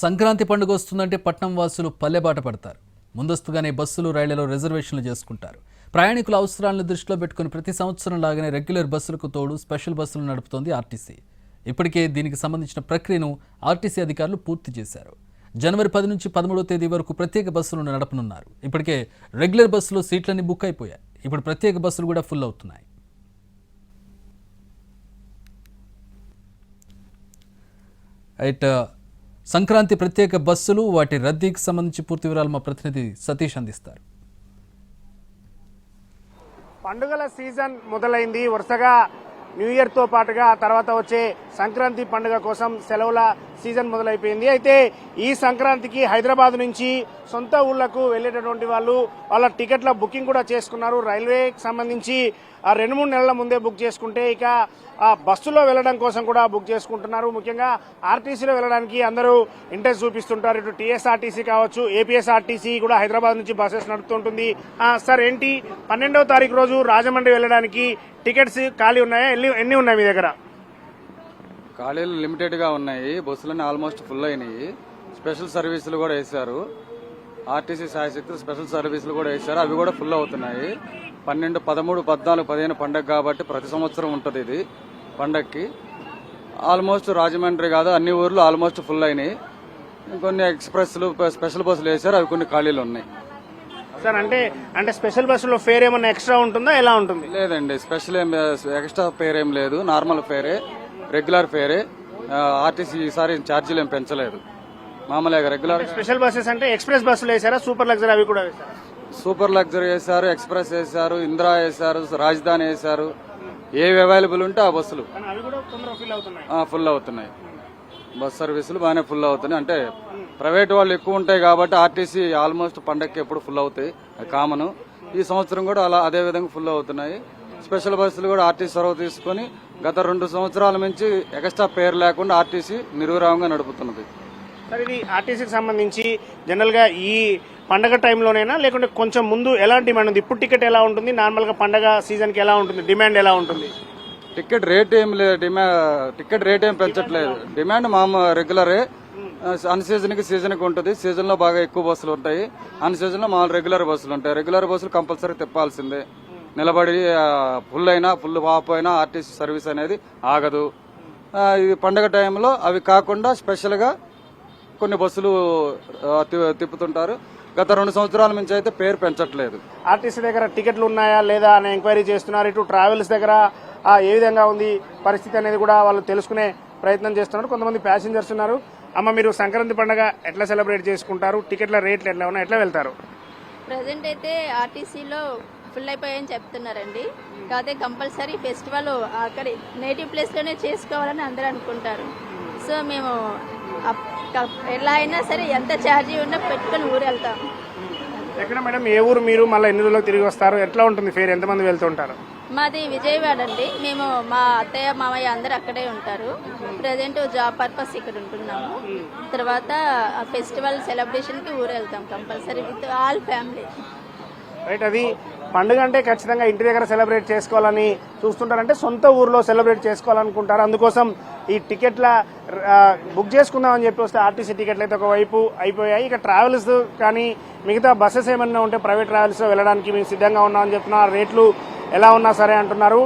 సంక్రాంతి పండుగ వస్తుందంటే పట్నం వాసులు పల్లెబాట పడతారు. ముందస్తుగానే బస్సులు రైళ్ళలో రిజర్వేషన్లు చేసుకుంటారు. ప్రయాణికుల అవసరాలను దృష్టిలో పెట్టుకుని ప్రతి సంవత్సరం లాగానే రెగ్యులర్ బస్సులకు తోడు స్పెషల్ బస్సులు నడుపుతోంది ఆర్టీసీ. ఇప్పటికే దీనికి సంబంధించిన ప్రక్రియను ఆర్టీసీ అధికారులు పూర్తి చేశారు. జనవరి పది నుంచి పదమూడవ తేదీ వరకు ప్రత్యేక బస్సులను నడపనున్నారు. ఇప్పటికే రెగ్యులర్ బస్సులో సీట్లన్నీ బుక్ అయిపోయాయి. ఇప్పుడు ప్రత్యేక బస్సులు కూడా ఫుల్ అవుతున్నాయి. రైట్ సంక్రాంతి ప్రత్యేక బస్సులు వాటి రద్దీకి సంబంధించి పూర్తి వివరాలు మా ప్రతినిధి సతీష్ అందిస్తారు. పండుగల సీజన్ మొదలైంది. వరుసగా న్యూ ఇయర్తో పాటుగా తర్వాత వచ్చే సంక్రాంతి పండుగ కోసం సెలవుల సీజన్ మొదలైపోయింది. అయితే ఈ సంక్రాంతికి హైదరాబాద్ నుంచి సొంత ఊళ్ళకు వెళ్ళేటటువంటి వాళ్ళు వాళ్ళ టికెట్ల బుకింగ్ కూడా చేసుకున్నారు. రైల్వేకి సంబంధించి ఆ రెండు మూడు నెలల ముందే బుక్ చేసుకుంటే ఇక ఆ బస్సులో వెళ్ళడం కోసం కూడా బుక్ చేసుకుంటున్నారు. ముఖ్యంగా ఆర్టీసీలో వెళ్ళడానికి అందరూ ఇంట్రెస్ట్ చూపిస్తుంటారు. ఇటు టీఎస్ఆర్టీసీ కావచ్చు ఏపీఎస్ఆర్టీసీ కూడా హైదరాబాద్ నుంచి బస్సెస్ నడుపుతుంటుంది. సార్ ఏంటి? పన్నెండవ తారీఖు రోజు రాజమండ్రి వెళ్ళడానికి టికెట్స్ ఖాళీ ఉన్నాయా? ఎన్ని ఉన్నాయి మీ దగ్గర? ఖాళీలు లిమిటెడ్గా ఉన్నాయి. బస్సులన్నీ ఆల్మోస్ట్ ఫుల్ అయినాయి. స్పెషల్ సర్వీసులు కూడా వేశారు. ఆర్టీసీ సాయశక్తులు స్పెషల్ సర్వీసులు కూడా వేశారు. అవి కూడా ఫుల్ అవుతున్నాయి. పన్నెండు పదమూడు పద్నాలుగు పదిహేను పండగ కాబట్టి ప్రతి సంవత్సరం ఉంటుంది ఇది పండగకి ఆల్మోస్ట్ రాజమండ్రి కాదు అన్ని ఊర్లు ఆల్మోస్ట్ ఫుల్ అయినాయి. కొన్ని ఎక్స్ప్రెస్లు స్పెషల్ బస్సులు వేశారు. అవి కొన్ని ఖాళీలు ఉన్నాయి. సార్ అంటే అంటే స్పెషల్ బస్సులో ఫేర్ ఏమన్నా ఎక్స్ట్రా ఉంటుందా? ఎలా ఉంటుంది? లేదండి స్పెషల్ ఏం ఎక్స్ట్రా ఫేర్ ఏం లేదు. నార్మల్ ఫేరే. రెగ్యులర్ ఫేరే. ఆర్టీసీ ఈసారి ఛార్జీలు ఏం పెంచలేదు. మామూలుగా రెగ్యులర్ స్పెషల్ బస్సెస్ అంటే ఎక్స్ప్రెస్ బస్సులు వేసారా? సూపర్ లగ్జరీ అవి కూడా వేసారా? సూపర్ లగ్జరీ వేశారు ఎక్స్ప్రెస్ వేశారు ఇందిరా వేశారు రాజధాని వేశారు ఏవి అవైలబుల్ ఉంటే ఆ బస్సులు. ఫిల్ అవుతున్నాయి. బస్ సర్వీసులు బాగానే ఫుల్ అవుతున్నాయి. అంటే ప్రైవేట్ వాళ్ళు ఎక్కువ ఉంటాయి కాబట్టి ఆర్టీసీ ఆల్మోస్ట్ పండగకి ఎప్పుడు ఫుల్ అవుతాయి. కామన్. ఈ సంవత్సరం కూడా అలా అదే విధంగా ఫుల్ అవుతున్నాయి. స్పెషల్ బస్సులు కూడా ఆర్టీసీ చొరవ తీసుకొని గత రెండు సంవత్సరాల నుంచి ఎక్స్ట్రా పేరు లేకుండా ఆర్టీసీ నిర్విరామంగా నడుపుతున్నది. సార్ ఇది ఆర్టీసీకి సంబంధించి జనరల్గా ఈ పండగ టైంలోనైనా లేకుంటే కొంచెం ముందు ఎలాంటి డిమాండ్ ఉంది? ఇప్పుడు టికెట్ ఎలా ఉంటుంది? నార్మల్గా పండగ సీజన్కి ఎలా ఉంటుంది? డిమాండ్ ఎలా ఉంటుంది? టికెట్ రేట్ ఏం లేదు డిమాండ్ టికెట్ రేట్ ఏం పెంచట్లేదు. డిమాండ్ మామ రెగ్యులరే. అన్ సీజన్కి సీజన్కి ఉంటుంది. సీజన్లో బాగా ఎక్కువ బస్సులు ఉంటాయి. అన్ సీజన్లో మామూలు రెగ్యులర్ బస్సులు ఉంటాయి. రెగ్యులర్ బస్సులు కంపల్సరీ తిప్పాల్సిందే. నిలబడి ఫుల్ అయినా ఫుల్ ఆఫ్ అయినా ఆర్టీసీ సర్వీస్ అనేది ఆగదు. ఇది పండగ టైంలో అవి కాకుండా స్పెషల్గా కొన్ని బస్సులు తిప్పుతుంటారు. గత రెండు సంవత్సరాల నుంచి అయితే పేరు పెంచట్లేదు. ఆర్టీసీ దగ్గర టికెట్లు ఉన్నాయా లేదా అనే ఎంక్వైరీ చేస్తున్నారు. ఇటు ట్రావెల్స్ దగ్గర ఏ విధంగా ఉంది పరిస్థితి అనేది కూడా వాళ్ళు తెలుసుకునే ప్రయత్నం చేస్తున్నారు. కొంతమంది ప్యాసింజర్స్ ఉన్నారు. అమ్మ మీరు సంక్రాంతి పండగ ఎట్లా సెలబ్రేట్ చేసుకుంటారు? టికెట్ల రేట్లు ఎట్లా ఉన్నాయి? ఎట్లా వెళ్తారు? ప్రజెంట్ అయితే ఆర్టీసీలో ఫుల్ అయిపోయాయని చెప్తున్నారండి. కాకపోతే కంపల్సరీ ఫెస్టివల్ అక్కడ నేటివ్ ప్లేస్లోనే చేసుకోవాలని అందరూ అనుకుంటారు. సో మేము ఎలా అయినా సరే ఎంత ఛార్జీ ఉన్నా పెట్టుకొని ఊరు వెళ్తాం ఎక్కడ మేడం? ఏ ఊరు మీరు? మళ్ళీ ఎన్ని రోజులకు తిరిగి వస్తారు? ఎట్లా ఉంటుంది ఫేర్? ఎంతమంది వెళ్తుంటారు మాది విజయవాడ అండి. మేము మా అత్తయ్య మామయ్య అందరూ అక్కడే ఉంటారు. ప్రజెంట్ జాబ్ పర్పస్ ఇక్కడ ఉంటున్నాము. తర్వాత ఫెస్టివల్ సెలబ్రేషన్కి ఊరు వెళ్తాం compulsory with all family. Right అది పండుగ అంటే ఖచ్చితంగా ఇంటి దగ్గర సెలబ్రేట్ చేసుకోవాలని చూస్తుంటారంటే సొంత ఊర్లో సెలబ్రేట్ చేసుకోవాలనుకుంటారు. అందుకోసం ఈ టికెట్ల బుక్ చేసుకుందామని చెప్పి వస్తే ఆర్టీసీ టికెట్లు అయితే ఒకవైపు అయిపోయాయి. ఇక ట్రావెల్స్ కానీ మిగతా బస్సెస్ ఏమన్నా ఉంటే ప్రైవేట్ ట్రావెల్స్లో వెళ్ళడానికి మేము సిద్ధంగా ఉన్నామని చెప్తున్నారు. రేట్లు ఎలా ఉన్నా సరే అంటున్నారు.